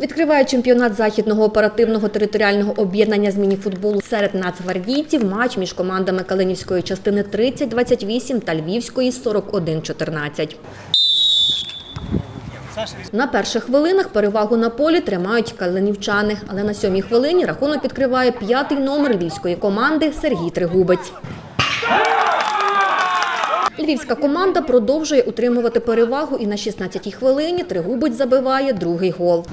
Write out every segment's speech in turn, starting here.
Відкриває чемпіонат західного оперативного територіального об'єднання з мініфутболу серед нацгвардійців матч між командами Калинівської частини 30-28 та Львівської 41-14. На перших хвилинах перевагу на полі тримають калинівчани, але на сьомій хвилині рахунок відкриває п'ятий номер львівської команди Сергій Тригубець. Львівська команда продовжує утримувати перевагу і на 16-й хвилині Тригубець забиває другий гол.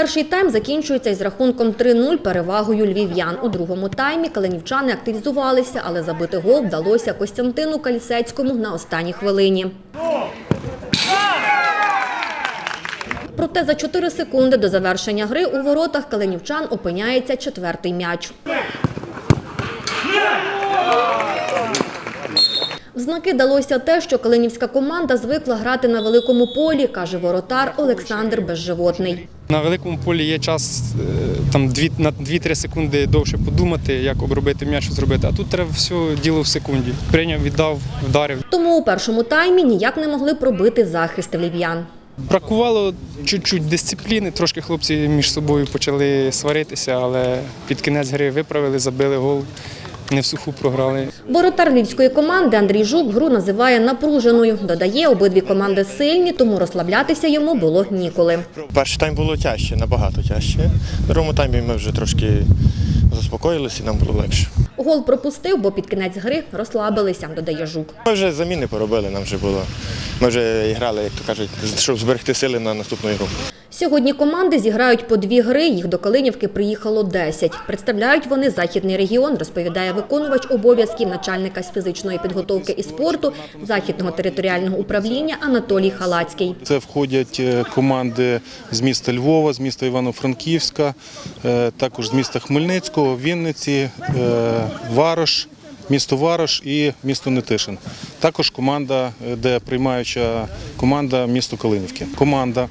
Перший тайм закінчується із рахунком 3-0 перевагою львів'ян. У другому таймі калинівчани активізувалися, але забити гол вдалося Костянтину Кальсецькому на останній хвилині. Проте за 4 секунди до завершення гри у воротах калинівчан опиняється четвертий м'яч. Знаки далося те, що калинівська команда звикла грати на великому полі, каже воротар Олександр Безживотний. На великому полі є час е, там дві, на 2-3 секунди довше подумати, як обробити м'яч, що зробити. А тут треба все діло в секунді. Прийняв, віддав, вдарив. Тому у першому таймі ніяк не могли пробити захист львів'ян. Бракувало чуть-чуть дисципліни. Трошки хлопці між собою почали сваритися, але під кінець гри виправили, забили гол. Не в суху програли. Воротар львівської команди Андрій Жук гру називає напруженою. Додає, обидві команди сильні, тому розслаблятися йому було ніколи. Перший тайм було тяжче, набагато тяжче. В другому таймі ми вже трошки заспокоїлися і нам було легше. Гол пропустив, бо під кінець гри розслабилися, додає Жук. Ми вже заміни поробили, нам вже було. Ми вже грали, як то кажуть, щоб зберегти сили на наступну ігру. Сьогодні команди зіграють по дві гри. Їх до Калинівки приїхало 10. Представляють вони західний регіон, розповідає виконувач обов'язків начальника з фізичної підготовки і спорту західного територіального управління Анатолій Халацький. Це входять е, команди з міста Львова, з міста Івано-Франківська, е, також з міста Хмельницького, Вінниці, е, Варош, місто Варош і місто Нетишин. Також команда, е, де приймаюча команда місто Калинівки. Команда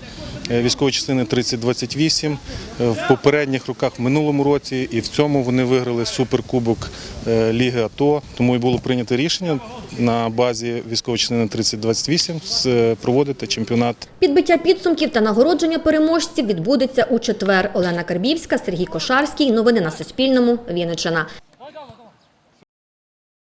е, військової частини 3028 е, в попередніх роках в минулому році і в цьому вони виграли суперкубок Ліги АТО. Тому і було прийнято рішення на базі військової частини 3028 з- проводити чемпіонат Підбиття підсумків та нагородження переможців відбудеться у четвер. Олена Карбівська, Сергій Кошарський. Новини на Суспільному. Вінниччина.